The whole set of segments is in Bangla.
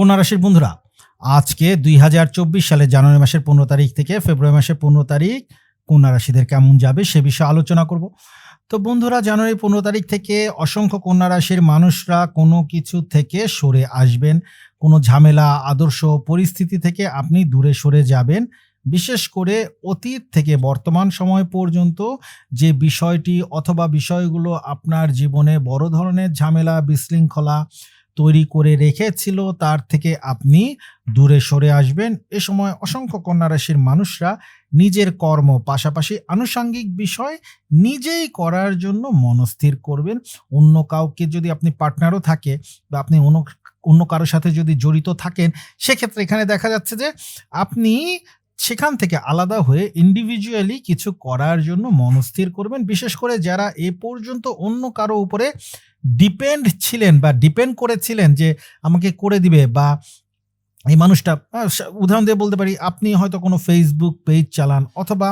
কন্যা রাশির বন্ধুরা, আজকে দুই হাজার চব্বিশ সালের জানুয়ারি মাসের পনেরো তারিখ থেকে ফেব্রুয়ারি মাসের পনেরো তারিখ কন্যা রাশিদের কেমন যাবে সে বিষয়ে আলোচনা করব। তো বন্ধুরা, জানুয়ারি পনেরো তারিখ থেকে অসংখ্য কন্যা রাশির মানুষরা কোনো কিছু থেকে সরে আসবেন, কোনো ঝামেলা, আদর্শ পরিস্থিতি থেকে আপনি দূরে সরে যাবেন। বিশেষ করে অতীত থেকে বর্তমান সময় পর্যন্ত যে বিষয়টি অথবা বিষয়গুলো আপনার জীবনে বড় ধরনের ঝামেলা, বিশৃঙ্খলা তৈরি করে রেখেছিল, তার থেকে আপনি দূরে সরে আসবেন। এ সময় অসংখ্য কন্যা রাশির মানুষরা নিজের কর্ম, পাশাপাশি আনুষাঙ্গিক বিষয় নিজেই করার জন্য মনস্থির করবেন। অন্য কাউকে যদি আপনি পার্টনারও থাকে বা আপনি অন্য অন্য কারোর সাথে যদি জড়িত থাকেন, সেক্ষেত্রে এখানে দেখা যাচ্ছে যে আপনি সেখান থেকে আলাদা হয়ে ইন্ডিভিজুয়ালি কিছু করার জন্য মনস্থির করবেন। বিশেষ করে যারা এ পর্যন্ত অন্য কারও উপরে ডিপেন্ড ছিলেন বা ডিপেন্ড করেছিলেন যে আমাকে করে দিবে বা এই মানুষটা উদাহরণ দিয়ে বলতে পারি, আপনি হয়তো কোনো ফেসবুক পেজ চালান অথবা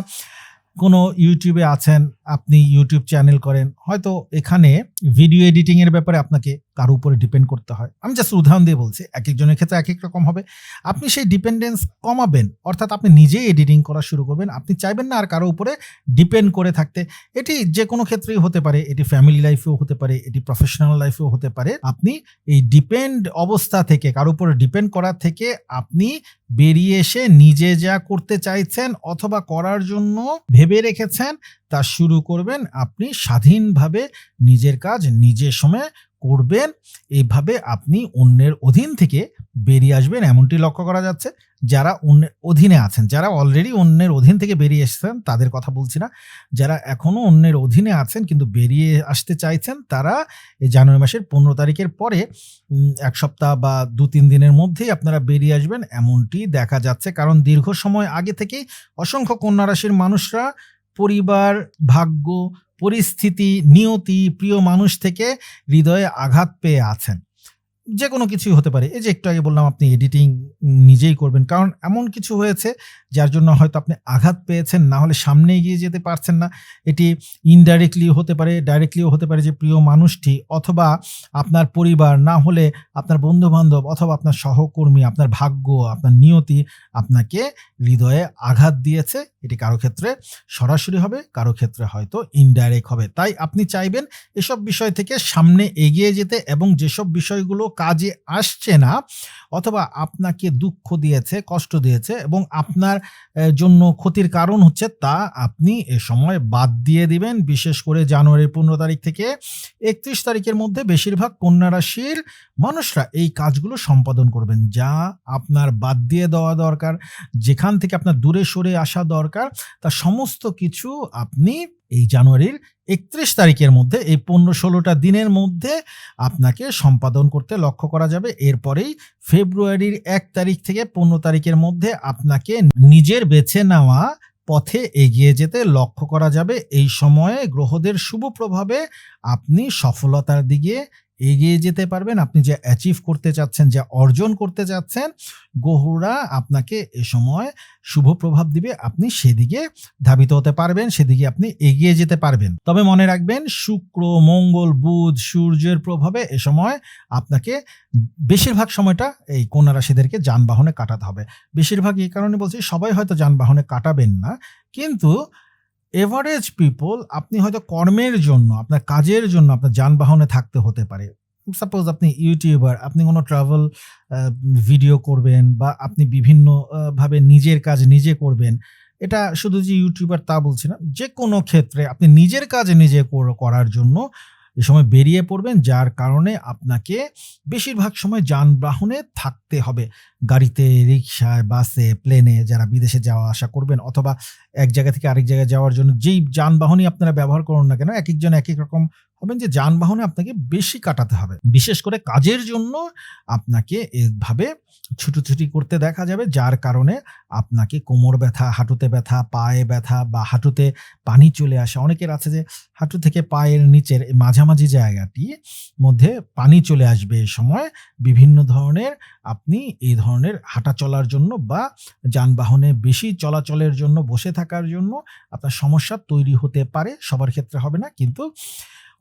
কোনো ইউটিউবে আছেন, আপনি ইউটিউব চ্যানেল করেন, হয়তো এখানে ভিডিও এডিটিং এর ব্যাপারে আপনাকে কারও উপরে ডিপেন্ড করতে হয়। আমি জাস্ট উদাহরণ দিয়ে বলছি, এক একজনের ক্ষেত্রে এক এক রকম হবে। আপনি সেই ডিপেন্ডেন্স কমাবেন, অর্থাৎ আপনি নিজেই এডিটিং করা শুরু করবেন। আপনি চাইবেন না আর কারও উপরে ডিপেন্ড করে থাকতে। এটি যে কোনো ক্ষেত্রেই হতে পারে, এটি ফ্যামিলি লাইফেও হতে পারে, এটি প্রফেশনাল লাইফেও হতে পারে। আপনি এই ডিপেন্ড অবস্থা থেকে, কারও উপরে ডিপেন্ড করা থেকে আপনি বেরিয়ে এসে নিজে যা করতে চাইছেন অথবা করার জন্য ভেবে রেখেছেন তা শুরু করবেন, আপনি স্বাধীনভাবে নিজের কাজ নিজের সময় করবেন এইভাবে আপনি অন্যের অধীন থেকে বেরিয়ে আসবেন, এমনটি লক্ষ্য করা যাচ্ছে। যারা অন্যের অধীনে আছেন, যারা অলরেডি অন্যের অধীন থেকে বেরিয়ে এসেছেন, তাদের কথা বলছি না। যারা এখনও অন্যের অধীনে আছেন কিন্তু বেরিয়ে আসতে চাইছেন, তারা এই জানুয়ারি মাসের পনেরো তারিখের পরে এক সপ্তাহ বা দু, তিন দিনের মধ্যেই আপনারা বেরিয়ে আসবেন, এমনটি দেখা যাচ্ছে। কারণ দীর্ঘ সময় আগে থেকেই অসংখ্য কন্যা রাশির মানুষরা পরিবার ভাগ্য পরিস্থিতি নিয়তি প্রিয় মানুষ থেকে হৃদয়ে আঘাত পেয়ে আছেন। যে কোনো কিছুই হতে পারে। এই যে একটু আগে বললাম আপনি এডিটিং নিজেই করবেন, কারণ এমন কিছু হয়েছে যার জন্য হয়তো আপনি আঘাত পেয়েছেন, না হলে সামনে এগিয়ে যেতে পারছেন না। এটি ইনডাইরেক্টলি হতে পারে ডাইরেক্টলিও হতে পারে যে প্রিয় মানুষটি অথবা আপনার পরিবার, না হলে আপনার বন্ধু বান্ধব অথবা আপনার সহকর্মী, আপনার ভাগ্য, আপনার নিয়তি আপনাকে হৃদয়ে আঘাত দিয়েছে। এটি কারও ক্ষেত্রে সরাসরি হবে, কারও ক্ষেত্রে হয়তো ইনডাইরেক্ট হবে। তাই আপনি চাইবেন এসব বিষয় থেকে সামনে এগিয়ে যেতে এবং যেসব বিষয়গুলো কাজে আসছে না, অথবা আপনাকে দুঃখ দিয়েছে, কষ্ট দিয়েছে এবং আপনার জন্য ক্ষতির কারণ হচ্ছে তা আপনি এ সময় বাদ দিয়ে দিবেন। বিশেষ করে জানুয়ারির পনেরো তারিখ থেকে একত্রিশ তারিখের মধ্যে বেশিরভাগ কন্যা রাশির মানুষরা এই কাজগুলো সম্পাদন করবেন। যা আপনার বাদ দিয়ে দেওয়া দরকার, যেখান থেকে আপনার দূরে সরে আসা দরকার, তা সমস্ত কিছু আপনি এই জানুয়ারির একত্রিশ তারিখের মধ্যে, এই পনেরো ষোলোটা দিনের মধ্যে আপনাকে সম্পাদন করতে লক্ষ্য করা যাবে। এরপরেই ফেব্রুয়ারির এক তারিখ থেকে পনেরো তারিখের মধ্যে আপনাকে নিজের বেছে নেওয়া পথে এগিয়ে যেতে লক্ষ্য করা যাবে। এই সময়ে গ্রহদের শুভ প্রভাবে আপনি সফলতার দিকে এগিয়ে যেতে পারবেন। আপনি যে অ্যাচিভ করতে চাচ্ছেন, যা অর্জন করতে চাচ্ছেন গ্রহরা আপনাকে এ সময় শুভ প্রভাব দিবে। আপনি সেদিকে ধাবিত হতে পারবেন, সেদিকে আপনি এগিয়ে যেতে পারবেন। তবে মনে রাখবেন, শুক্র, মঙ্গল, বুধ, সূর্যের প্রভাবে এ সময় আপনাকে বেশিরভাগ সময়টা এই কন্যা রাশিদেরকে যানবাহনে কাটাতে হবে। বেশিরভাগ এই কারণে বলছি, সবাই হয়তো যানবাহনে কাটাবেন না, কিন্তু এভারেজ পিপল আপনি হয়তো কর্মের জন্য, আপনার কাজের জন্য আপনার যানবাহনে থাকতে হতে পারে। সাপোজ আপনি ইউটিউবার আপনি কোনো ট্রাভেল ভিডিও করবেন বা আপনি বিভিন্নভাবে ভাবে নিজের কাজ নিজে করবেন, এটা শুধু যে ইউটিউবার তা বলছি না যে কোনো ক্ষেত্রে আপনি নিজের কাজ নিজে করার জন্য এ সময় বেরিয়ে পড়বেন, যার কারণে আপনাকে বেশিরভাগ সময় যানবাহনে থাকতে হবে। গাড়িতে রিক্সায় বাসে, প্লেনে যারা বিদেশে যাওয়া আসা করবেন অথবা এক জায়গা থেকে আরেক জায়গায় যাওয়ার জন্য যেই যানবাহনই আপনারা ব্যবহার করুন না কেন, এক একজন এক এক রকম হবেন যে যানবাহনে আপনাকে বেশি কাটাতে হবে। বিশেষ করে কাজের জন্য আপনাকে এভাবে ছুটোছুটি করতে দেখা যাবে, যার কারণে আপনাকে কোমর ব্যথা, হাঁটুতে ব্যথা, পায়ে ব্যথা বা হাঁটুতে পানি চলে আসা। অনেকের আছে যে হাঁটু থেকে পায়ের নিচের মাঝামাঝি জায়গাটি মধ্যে পানি চলে আসবে এই সময়। বিভিন্ন ধরনের আপনি এই ধরনের হাঁটা চলার জন্য বা যানবাহনে বেশি চলাচলের জন্য, বসে থাকার জন্য আপনার সমস্যা তৈরি হতে পারে। সবার ক্ষেত্রে হবে না, কিন্তু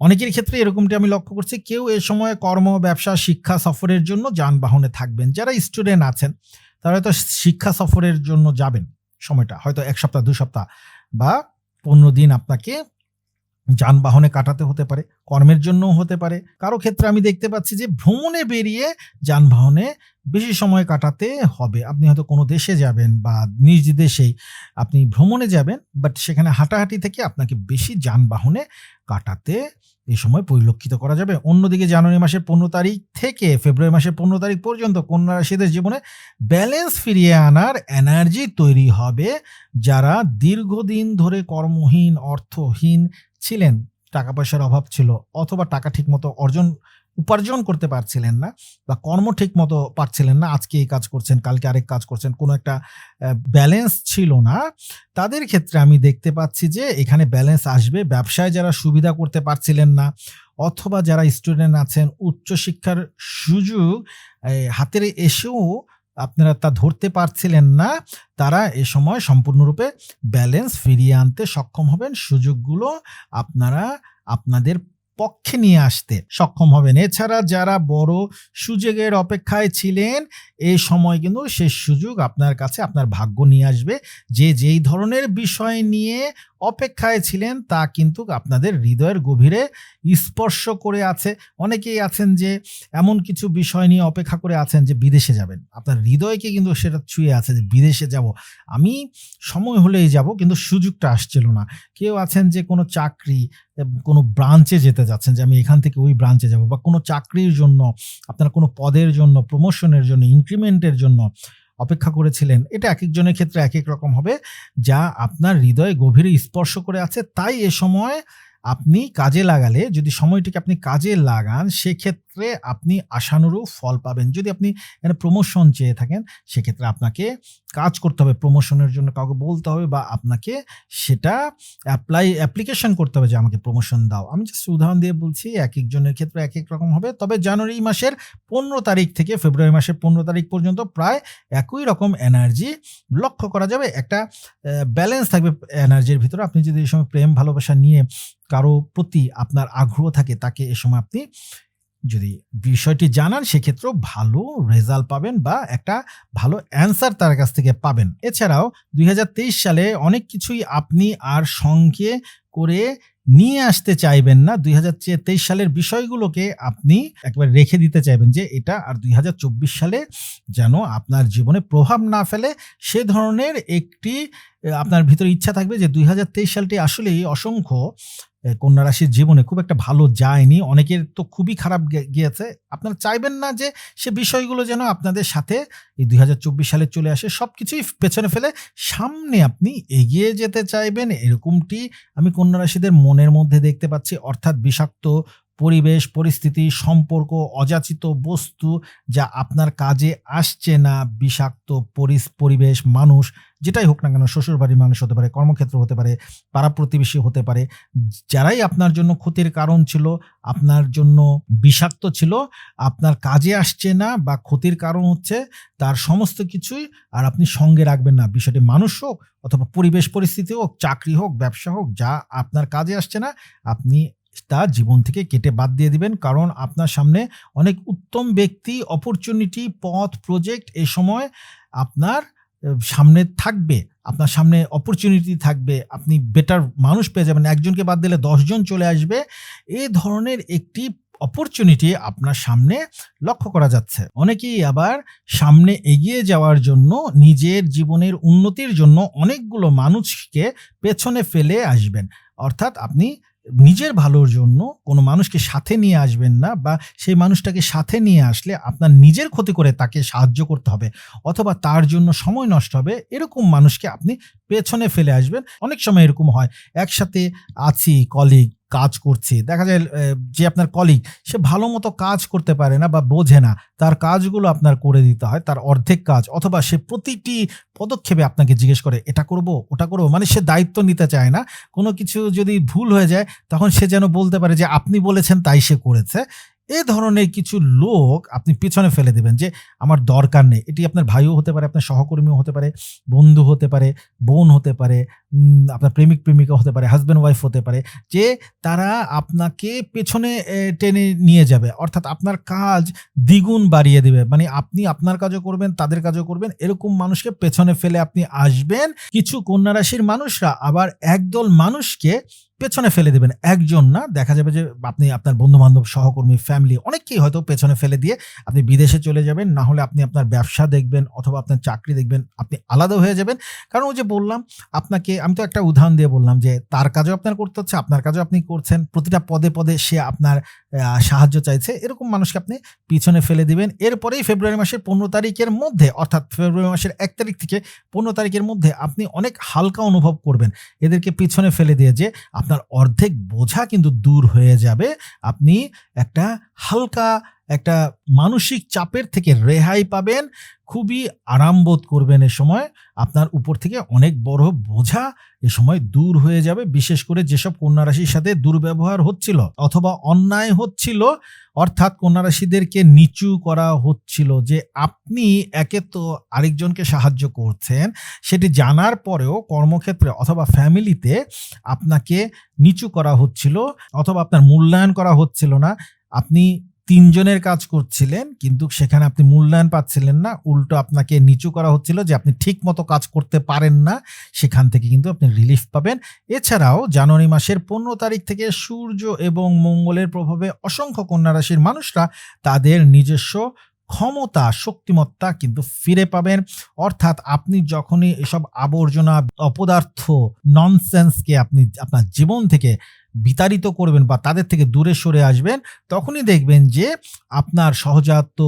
অনেকের ক্ষেত্রে এরকমটি আমি লক্ষ্য করছি, কেউ এ সময় কর্ম, ব্যবসা, শিক্ষা সফরের জন্য যানবাহনে থাকবেন। যারা স্টুডেন্ট আছেন, তারা হয়তো শিক্ষা সফরের জন্য যাবেন। সময়টা, হয়তো এক সপ্তাহ, দু সপ্তাহ বা পনেরো দিন আপনাকে যানবাহনে কাটাতে হতে পারে, কর্মের জন্যও হতে পারে। কারও ক্ষেত্রে আমি দেখতে পাচ্ছি যে ভ্রমণে বেরিয়ে যানবাহনে বেশি সময় কাটাতে হবে। আপনি হয়তো কোনো দেশে যাবেন বা নিজ দেশেই আপনি ভ্রমণে যাবেন বাট সেখানে হাঁটাহাঁটি থেকে আপনাকে বেশি যানবাহনে কাটাতে এই সময় পরিলক্ষিত করা যাবে। অন্যদিকে জানুয়ারি মাসের পনেরো তারিখ থেকে ফেব্রুয়ারি মাসের পনেরো তারিখ পর্যন্ত কন্যা রাশিদের জীবনে ব্যালেন্স ফিরিয়ে আনার এনার্জি তৈরি হবে যারা দীর্ঘদিন ধরে কর্মহীন, অর্থহীন ছিলেন। টাকা পয়সার অভাব ছিল অথবা টাকা ঠিকমতো অর্জন উপার্জন করতে পারছিলেন না বা কর্ম ঠিক মতো পারছিলেন না, আজকে এই কাজ করছেন, কালকে আরেক কাজ করছেন, কোনো একটা ব্যালেন্স ছিল না। তাদের ক্ষেত্রে আমি দেখতে পাচ্ছি যে এখানে ব্যালেন্স আসবে। ব্যবসায় যারা সুবিধা করতে পারছিলেন না অথবা যারা স্টুডেন্ট আছেন, উচ্চশিক্ষার সুযোগ হাতের এসেও আপনারা তা ধরতে পারছিলেন না, তারা এ সময় সম্পূর্ণরূপে ব্যালেন্স ফিরিয়ে আনতে সক্ষম হবেন। সুযোগগুলো আপনারা আপনাদের পক্ষে নিয়ে আসতে সক্ষম হবেন। এছাড়া যারা বড় সুযোগের অপেক্ষায় ছিলেন এই সময় কিন্তু সে সুযোগ আপনার কাছে, আপনার ভাগ্য নিয়ে আসবে। যে যেই ধরনের বিষয় নিয়ে অপেক্ষায় ছিলেন, তা কিন্তু আপনাদের হৃদয়ের গভীরে স্পর্শ করে আছে। অনেকেই আছেন যে, এমন কিছু বিষয় নিয়ে অপেক্ষা করে আছেন যে, বিদেশে যাবেন। আপনার হৃদয়কে কিন্তু সেটা ছুঁয়ে আছে যে, বিদেশে যাব। আমি সময় হলেই যাব, কিন্তু সুযোগটা আসছিল না। কেউ আছেন যে, কোনো চাকরি কোনো ব্রাঞ্চে যেতে যাচ্ছেন যে আমি এখান থেকে ওই ব্রাঞ্চে যাব বা কোনো চাকরির জন্য, আপনার কোনো পদের জন্য প্রমোশনের জন্য ইনক্রিমেন্টের জন্য অপেক্ষা করেছিলেন। এটা এক একজনের ক্ষেত্রে এক এক রকম হবে। যা আপনার হৃদয়ে গভীরে স্পর্শ করে আছে। তাই এ সময় আপনি কাজে লাগালে, যদি সময়টিকে আপনি কাজে লাগান, সেক্ষেত্রে আপনি আশানুরূপ ফল পাবেন। যদি আপনি এখানে প্রমোশন চেয়ে থাকেন, সেক্ষেত্রে আপনাকে কাজ করতে হবে। প্রমোশনের জন্য কাউকে বলতে হবে বা আপনাকে সেটা অ্যাপ্লাই অ্যাপ্লিকেশন করতে হবে যে আমাকে প্রমোশন দাও। আমি জাস্ট উদাহরণ দিয়ে বলছি, এক একজনের ক্ষেত্রে এক এক রকম হবে। তবে জানুয়ারি মাসের পনেরো তারিখ থেকে ফেব্রুয়ারি মাসের পনেরো তারিখ পর্যন্ত প্রায় একই রকম এনার্জি লক্ষ্য করা যাবে। একটা ব্যালেন্স থাকবে এনার্জির ভিতরে। আপনি যদি এই সময় প্রেম, ভালোবাসা নিয়ে কারও প্রতি আপনার আগ্রহ থাকে, তাকে এ সময় আপনি যদি বিষয়টি জানান, সেক্ষেত্রেও ভালো রেজাল্ট পাবেন বা একটা ভালো অ্যান্সার তার কাছ থেকে পাবেন। এছাড়াও দুই হাজার তেইশ সালে অনেক কিছুই আপনি আর সঙ্গে করে নিয়ে আসতে চাইবেন না। দুই হাজার তেইশ সালের বিষয়গুলোকে আপনি একবার রেখে দিতে চাইবেন যে এটা আর দুই হাজার চব্বিশ সালে যেন আপনার জীবনে প্রভাব না ফেলে। সে ধরনের একটি, আপনার ভিতরে ইচ্ছা থাকবে যে দুই হাজার তেইশ সালটি আসলেই অসংখ্য কন্যা রাশির জীবনে খুব একটা ভালো যায়নি। অনেকের তো খুবই খারাপ গিয়েছে। আপনারা চাইবেন না যে সে বিষয়গুলো যেন আপনাদের সাথে এই দুই হাজার চব্বিশ সালে চলে আসে। সব কিছুই পেছনে ফেলে সামনে আপনি এগিয়ে যেতে চাইবেন। এরকমটি আমি কন্যা রাশিদের মনের মধ্যে দেখতে পাচ্ছি। অর্থাৎ বিষাক্ত পরিবেশ, পরিস্থিতি, সম্পর্ক, অযাচিত বস্তু যা আপনার কাজে আসছে না, বিষাক্ত পরিবেশ, মানুষ, যেটাই হোক না কেন শ্বশুরবাড়ির মানুষ হতে পারে, কর্মক্ষেত্র হতে পারে, পাড়া প্রতিবেশী হতে পারে, যারাই আপনার জন্য ক্ষতির কারণ ছিল, আপনার জন্য বিষাক্ত ছিল, আপনার কাজে আসছে না বা ক্ষতির কারণ হচ্ছে তার সমস্ত কিছুই আর আপনি সঙ্গে রাখবেন না। বিষয়টি মানুষ হোক অথবা পরিবেশ, পরিস্থিতি হোক, চাকরি হোক, ব্যবসা হোক, যা আপনার কাজে আসছে না, আপনি তা জীবন থেকে কেটে বাদ দিয়ে দিবেন। কারণ আপনার সামনে অনেক উত্তম ব্যক্তি অপরচুনিটি পথ প্রজেক্ট এ সময় আপনার সামনে থাকবে। আপনার সামনে অপরচুনিটি থাকবে। আপনি বেটার মানুষ পেয়ে যাবেন। একজনকে বাদ দিলে দশজন চলে আসবে। এ ধরনের একটি অপরচুনিটি আপনার সামনে লক্ষ্য করা যাচ্ছে। অনেকেই আবার সামনে এগিয়ে যাওয়ার জন্য, নিজের জীবনের উন্নতির জন্য অনেকগুলো মানুষকে পেছনে ফেলে আসবেন। অর্থাৎ আপনি নিজের ভালোর জন্য কোনো মানুষকে সাথে নিয়ে আসবেন না বা সেই মানুষটাকে সাথে নিয়ে আসলে আপনার নিজের ক্ষতি করে তাকে সাহায্য করতে হবে অথবা তার জন্য সময় নষ্ট হবে এরকম মানুষকে আপনি পেছনে ফেলে আসবেন। অনেক সময় এরকম হয়, একসাথে আছি কলিগ কাজ করছি। দেখা যায় যে আপনার কলিগ সে ভালো মতো কাজ করতে পারে না বা বোঝে না, তার কাজগুলো আপনার করে দিতে হয়, তার অর্ধেক কাজ, অথবা সে প্রতিটি পদক্ষেপে আপনাকে জিজ্ঞেস করে, এটা করব, ওটা করব? মানে সে দায়িত্ব নিতে চায় না। কোনো কিছু যদি ভুল হয়ে যায়, তখন সে যেন বলতে পারে যে, আপনি বলেছেন, তাই সে করেছে। এ ধরনের কিছু লোক আপনি পেছনে ফেলে দেবেন যে আমার দরকার নেই। এটি আপনার ভাইও হতে পারে, আপনার সহকর্মীও হতে পারে, বন্ধু হতে পারে, বোন হতে পারে আপনার প্রেমিক, প্রেমিকা হতে পারে হাজব্যান্ড ওয়াইফ হতে পারে, যে তারা আপনাকে পেছনে টেনে নিয়ে যাবে। অর্থাৎ আপনার কাজ দ্বিগুণ বাড়িয়ে দেবে। মানে আপনি আপনার কাজও করবেন, তাদের কাজও করবেন, এরকম মানুষকে পেছনে ফেলে আপনি আসবেন। কিছু কন্যা রাশির মানুষরা আবার একদল মানুষকে পেছনে ফেলে দেবেন। একজন না, দেখা যাবে যে আপনি আপনার বন্ধু বান্ধব সহকর্মী ফ্যামিলি অনেককেই হয়তো পেছনে ফেলে দিয়ে আপনি বিদেশে চলে যাবেন। না হলে আপনি আপনার ব্যবসা দেখবেন অথবা আপনার চাকরি দেখবেন, আপনি আলাদা হয়ে যাবেন। কারণ ওই যে বললাম, আপনাকে, আমি তো একটা উদাহরণ দিয়ে বললাম যে তার কাজও আপনার করতে হচ্ছে, আপনার কাজও আপনি করছেন, প্রতিটা পদে পদে সে আপনার সাহায্য চাইছে। এরকম মানুষকে আপনি পিছনে ফেলে দিবেন। এরপরেই ফেব্রুয়ারি মাসের পনেরো তারিখের মধ্যে, অর্থাৎ ফেব্রুয়ারি মাসের এক তারিখ থেকে পনেরো তারিখের মধ্যে আপনি অনেক হালকা অনুভব করবেন। এদেরকে পিছনে ফেলে দিয়ে যে আপনার অর্ধেক বোঝা কিন্তু দূর হয়ে যাবে। আপনি একটা হালকা একটা মানসিক চাপের থেকে রেহাই পাবেন, খুবই আরাম বোধ করবেন এ সময়। আপনার উপর থেকে অনেক বড় বোঝা এ সময় দূর হয়ে যাবে, বিশেষ করে যেসব কন্যা রাশির সাথে দুর্ব্যবহার হচ্ছিল অথবা অন্যায় হচ্ছিল, অর্থাৎ কন্যা রাশিদেরকে নিচু করা হচ্ছিল যে আপনি একে তো আরেকজনকে সাহায্য করছেন, সেটি জানার পরেও কর্মক্ষেত্রে অথবা ফ্যামিলিতে আপনাকে নিচু করা হচ্ছিল অথবা আপনার মূল্যায়ন করা হচ্ছিল না। আপনি তিনজনের কাজ করছিলেন, কিন্তু সেখানে আপনি মূল্যায়ন পাচ্ছিলেন না। উল্টো আপনাকে নিচু করা হচ্ছিল যে আপনি ঠিক মতো কাজ করতে পারেন না। সেখান থেকে কিন্তু আপনি রিলিফ পাবেন। এছাড়াও জানুয়ারি মাসের পনেরো তারিখ থেকে সূর্য এবং মঙ্গলের প্রভাবে অসংখ্য কন্যা রাশির মানুষরা তাদের নিজস্ব ক্ষমতা, শক্তিমত্তা কিন্তু ফিরে পাবেন। অর্থাৎ আপনি যখনই এসব আবর্জনা, অপদার্থ ননসেন্সকে আপনি আপনার জীবন থেকে বিতাড়িত করবেন বা তাদের থেকে দূরে সরে আসবেন, তখনই দেখবেন যে আপনার সহজাত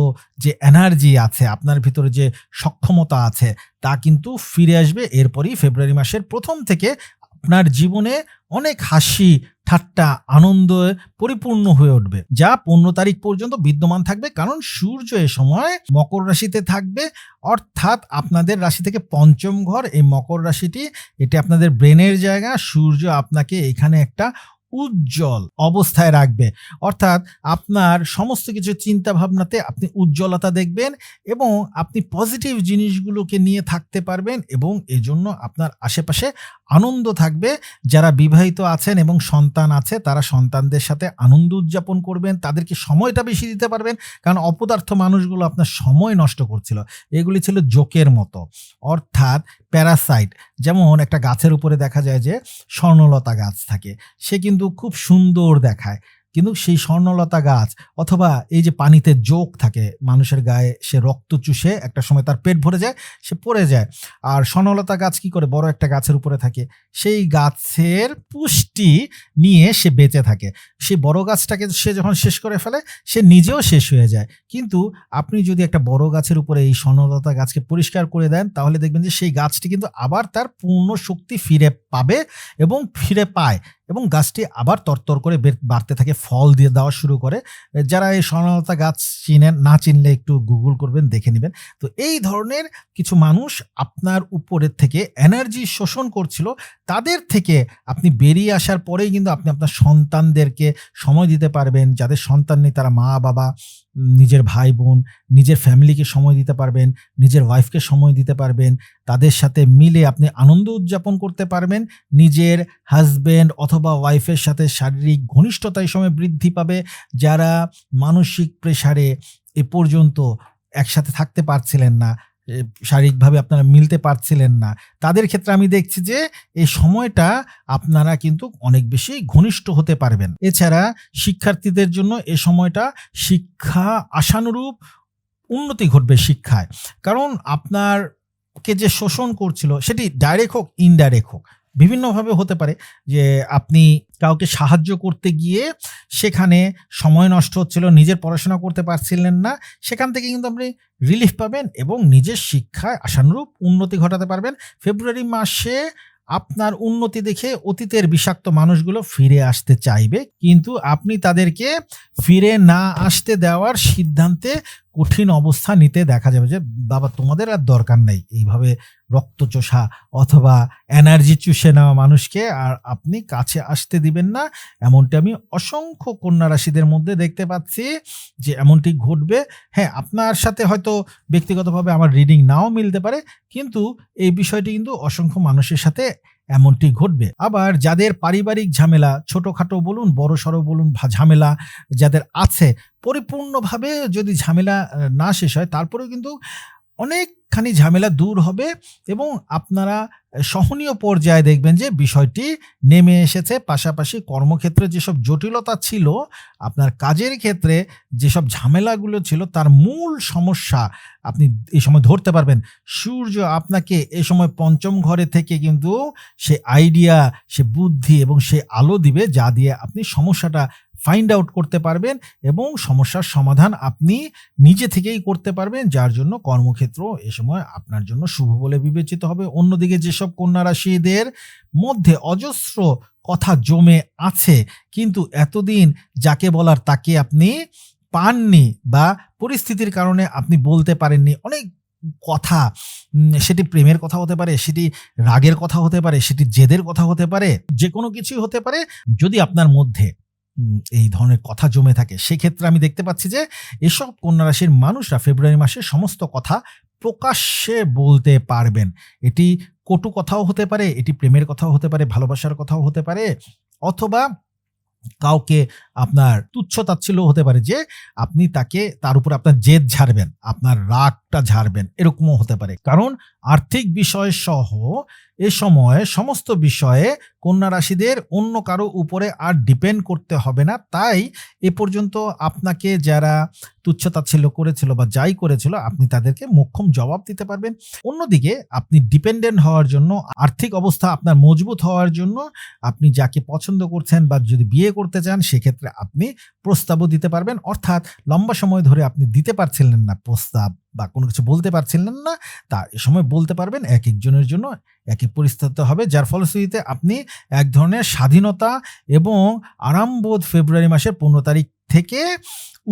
যে এনার্জি আছে, আপনার ভিতরে যে সক্ষমতা আছে, তা কিন্তু ফিরে আসবে। এরপরই ফেব্রুয়ারি মাসের প্রথম থেকে আপনার জীবনে অনেক হাসি, ঠাট্টা, আনন্দ পরিপূর্ণ হয়ে উঠবে। যা পনেরো তারিখ পর্যন্ত বিদ্যমান থাকবে, কারণ সূর্য এ সময় মকর রাশিতে থাকবে। অর্থাৎ আপনাদের রাশি থেকে পঞ্চম ঘর, এই মকর রাশিটি, এটি আপনাদের ব্রেনের জায়গা। সূর্য আপনাকে এখানে একটা উজ্জ্বল অবস্থায় রাখবে। অর্থাৎ আপনার সমস্ত কিছু চিন্তা ভাবনাতে আপনি উজ্জ্বলতা দেখবেন এবং আপনি পজিটিভ জিনিসগুলোকে নিয়ে থাকতে পারবেন এবং এজন্য আপনার আশেপাশে আনন্দ থাকবে। যারা বিবাহিত আছেন এবং সন্তান আছে, তারা সন্তানদের সাথে আনন্দ উদযাপন করবেন, তাদেরকে সময়টা বেশি দিতে পারবেন কারণ অপদার্থ মানুষগুলো আপনার সময় নষ্ট করছিল। এগুলি ছিল জোকের মতো। অর্থাৎ প্যারাসাইট যেমন একটা গাছের উপরে দেখা যায় যে স্বর্ণলতা গাছ থাকে। সে কিন্তু খুব সুন্দর দেখায়। কিন্তু সেই স্বর্ণলতা গাছ অথবা এই যে পানিতে যোগ থাকে, মানুষের গায়ে সে রক্ত চুষে একটা সময় তার পেট ভরে যায়, সে পড়ে যায়। আর স্বর্ণলতা গাছ কি করে? বড় একটা গাছের উপরে থাকে। সেই গাছের পুষ্টি নিয়ে সে বেঁচে থাকে। সেই বড় গাছটাকে সে যখন শেষ করে ফেলে, সে নিজেও শেষ হয়ে যায়। কিন্তু আপনি যদি একটা বড় গাছের উপরে এই স্বর্ণলতা গাছকে পরিষ্কার করে দেন, তাহলে দেখবেন যে সেই গাছটি কিন্তু আবার তার পূর্ণ শক্তি ফিরে পাবে এবং ফিরে পায়। এবং গাছটি আবার তরতর করে বাড়তে থাকে, ফল দিয়ে দেওয়া শুরু করে। যারা এই স্বর্ণলতা গাছ চিনেন, না চিনলে একটু গুগল করবেন, দেখে নেবেন। তো এই ধরনের কিছু মানুষ আপনার উপরের থেকে এনার্জি শোষণ করছিল, তাদের থেকে আপনি বেরিয়ে আসার পরেই কিন্তু আপনি আপনার সন্তানদেরকে সময় দিতে পারবেন, যাদের সন্তান নেই তারা মা, বাবা, নিজের ভাই, বোন, নিজের ফ্যামিলিকে সময় দিতে পারবেন, নিজের ওয়াইফকে সময় দিতে পারবেন, তাদের সাথে মিলে আপনি আনন্দ উদযাপন করতে পারবেন, নিজের হাজব্যান্ড অথবা ওয়াইফের সাথে শারীরিক ঘনিষ্ঠতা সময় বৃদ্ধি পাবে, যারা মানসিক প্রেসারে এ পর্যন্ত একসাথে থাকতে পারছিলেন না শারীরিকভাবে আপনারা মিলতে পারছিলেন না। তাদের ক্ষেত্রে আমি দেখছি যে এই সময়টা আপনারা কিন্তু অনেক বেশি ঘনিষ্ঠ হতে পারবেন। এছাড়া শিক্ষার্থীদের জন্য এ সময়টা শিক্ষা আশানুরূপ উন্নতি ঘটবে শিক্ষায়। কারণ আপনার কে যে শোষণ করছিল, সেটি ডাইরেক্ট হোক ইনডাইরেক্ট হোক বিভিন্নভাবে হতে পারে যে আপনি কাউকে সাহায্য করতে গিয়ে সেখানে সময় নষ্ট হচ্ছিল, নিজের পড়াশোনা করতে পারছিলেন না, সেখান থেকে কিন্তু আপনি রিলিফ পাবেন এবং নিজের শিক্ষায় আশানুরূপ উন্নতি ঘটাতে পারবেন। ফেব্রুয়ারি মাসে আপনার উন্নতি দেখে অতীতের বিষাক্ত মানুষগুলো ফিরে আসতে চাইবে। কিন্তু আপনি তাদেরকে ফিরে না আসতে দেওয়ার সিদ্ধান্তে কঠিন অবস্থা নিতে দেখা যাবে যে, বাবা তোমাদের আর দরকার নেই এইভাবে রক্ত চোষা অথবা এনার্জি চুষে নেওয়া মানুষকে আর আপনি কাছে আসতে দিবেন না। এমনটি আমি অসংখ্য কন্যা রাশিদের মধ্যে দেখতে পাচ্ছি যে, এমনটি ঘটবে। হ্যাঁ আপনার সাথে হয়তো ব্যক্তিগতভাবে আমার রিডিং নাও মিলতে পারে, কিন্তু এই বিষয়টি কিন্তু অসংখ্য মানুষের সাথে এমনটি ঘটবে। আবার যাদের পারিবারিক ঝামেলা, ছোটখাটো বলুন বড় সড়ো বলুন ঝামেলা যাদের আছে, পরিপূর্ণভাবে যদি ঝামেলা না শেষ হয়, তারপরেও কিন্তু অনেকখানি ঝামেলা দূর হবে এবং আপনারা সহনীয় পর্যায়ে দেখবেন যে বিষয়টি নেমে এসেছে। পাশাপাশি কর্মক্ষেত্রে যেসব জটিলতা ছিল, আপনার কাজের ক্ষেত্রে যেসব ঝামেলাগুলো ছিল, তার মূল সমস্যা আপনি এই সময় ধরতে পারবেন। সূর্য আপনাকে এই সময় পঞ্চম ঘরে থেকে কিন্তু সে আইডিয়া সে বুদ্ধি এবং সে আলো দিবে, যা দিয়ে আপনি সমস্যাটা ফাইন্ড আউট করতে পারবেন এবং সমস্যার সমাধান আপনি নিজে থেকেই করতে পারবেন, যার জন্য কর্মক্ষেত্র এ সময় আপনার জন্য শুভ বলে বিবেচিত হবে। অন্যদিকে যেসব কন্যা রাশিদের মধ্যে অজস্র কথা জমে আছে, কিন্তু এতদিন যাকে বলার তাকে আপনি পাননি বা পরিস্থিতির কারণে আপনি বলতে পারেননি, অনেক কথা সেটি প্রেমের কথা হতে পারে, সেটি রাগের কথা হতে পারে, সেটি জেদের কথা হতে পারে যে কোনো কিছুই হতে পারে, যদি আপনার মধ্যে এই ধরনের কথা জমে থাকে। সেক্ষেত্রে আমি দেখতে পাচ্ছি যে এসব কন্যা রাশির মানুষরা ফেব্রুয়ারি মাসে সমস্ত কথা প্রকাশ্যে বলতে পারবেন। এটি কটু কথাও হতে পারে, এটি প্রেমের কথাও হতে পারে, ভালোবাসার কথাও হতে পারে, অথবা কাউকে আপনার তুচ্ছ তাচ্ছিল্য হতে পারে যে আপনি তাকে, তার উপর আপনার জেদ ঝাড়বেন, আপনার রাগটা ঝাড়বেন, এরকমও হতে পারে। কারণ আর্থিক বিষয় সহ এ সময় সমস্ত বিষয়ে কন্যা রাশিদের অন্য কারও উপরে আর ডিপেন্ড করতে হবে না। তাই এ পর্যন্ত আপনাকে যারা তুচ্ছ তাচ্ছিল্য করেছিল বা যাই করেছিল, আপনি তাদেরকে মোক্ষম জবাব দিতে পারবেন। অন্যদিকে আপনি ডিপেন্ডেন্ট হওয়ার জন্য, আর্থিক অবস্থা আপনার মজবুত হওয়ার জন্য আপনি যাকে পছন্দ করছেন বা যদি বিয়ে করতে চান, সেক্ষেত্রে আপনি প্রস্তাবও দিতে পারবেন। অর্থাৎ লম্বা সময় ধরে আপনি দিতে পারছিলেন না প্রস্তাব বা কোনো কিছু বলতে পারছিলেন না, তা এ সময় বলতে পারবেন এক একজনের জন্য একই এক পরিস্থিতি হবে। যার ফলশ্রুতিতে আপনি এক ধরনের স্বাধীনতা এবং আরামবোধ ফেব্রুয়ারি মাসের পনেরো তারিখ থেকে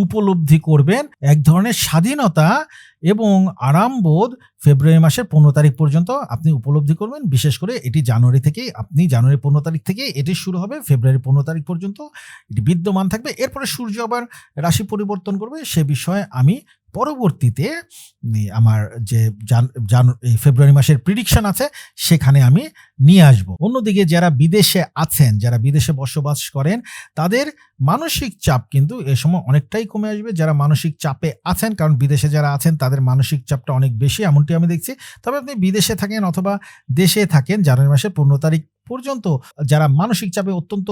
উপলব্ধি করবেন এক ধরনের স্বাধীনতা এবং আরামবোধ ফেব্রুয়ারি মাসের পনেরো তারিখ পর্যন্ত আপনি উপলব্ধি করবেন। বিশেষ করে এটি জানুয়ারি থেকে আপনি জানুয়ারি পনেরো তারিখ থেকে এটি শুরু হবে ফেব্রুয়ারি পনেরো তারিখ পর্যন্ত এটি বিদ্যমান থাকবে। এরপরে সূর্য আবার রাশি পরিবর্তন করবে। সে বিষয়ে আমি পরবর্তীতে আমার যে জান- ফেব্রুয়ারি মাসের প্রিডিকশন আছে, সেখানে আমি নিয়ে আসব। অন্যদিকে যারা বিদেশে আছেন, যারা বিদেশে বসবাস করেন, তাদের মানসিক চাপ কিন্তু এ সময় অনেকটাই কমে আসবে। যারা মানসিক চাপে আছেন, কারণ বিদেশে যারা আছেন, তাদের মানসিক চাপটা অনেক বেশি, এমনটি আমি দেখছি। তবে আপনি বিদেশে থাকেন অথবা দেশে থাকেন, জানুয়ারি মাসের পনেরো তারিখ পর্যন্ত যারা মানসিক চাপে অত্যন্ত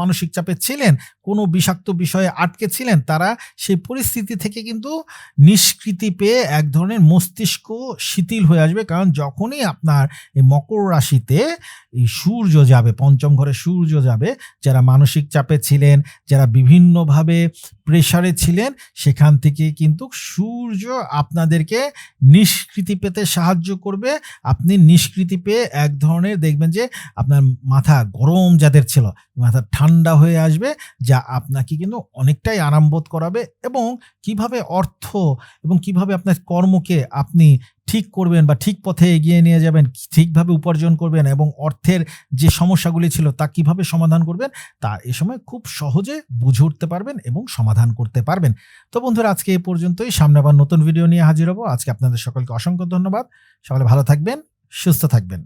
মানসিক চাপে ছিলেন, কোনো বিষাক্ত বিষয়ে আটকে ছিলেন, তারা সেই পরিস্থিতি থেকে কিন্তু নিষ্কৃতি পেয়ে এক ধরনের মস্তিষ্ক শিথিল হয়ে আসবে। কারণ যখনই আপনার এই মকর রাশিতে এই সূর্য যাবে, পঞ্চম ঘরে সূর্য যাবে, যারা মানসিক চাপে ছিলেন, যারা বিভিন্নভাবে প্রেসারে ছিলেন, সেখান থেকে কিন্তু সূর্য আপনাদেরকে নিষ্কৃতি পেতে সাহায্য করবে। আপনি নিষ্কৃতি পেয়ে এক ধরনের দেখবেন যে আপনার মাথা গরম যাদের ছিল, মাথা ঠান্ডা হয়ে আসবে, যা আপনাকে কিন্তু অনেকটাই আরামবোধ করাবে এবং কীভাবে অর্থ এবং কীভাবে আপনার কর্মকে আপনি ঠিক করবেন বা ঠিক পথে এগিয়ে নিয়ে যাবেন, ঠিকভাবে উপার্জন করবেন এবং অর্থের যে সমস্যাগুলি ছিল তা কীভাবে সমাধান করবেন, তা এ সময় খুব সহজে বুঝে উঠতে পারবেন এবং সমাধান করতে পারবেন। তো বন্ধুরা, আজকে এ পর্যন্তই। সামনে আবার নতুন ভিডিও নিয়ে হাজির হব। আজকে আপনাদের সকলকে অসংখ্য ধন্যবাদ। সকলে ভালো থাকবেন, সুস্থ থাকবেন।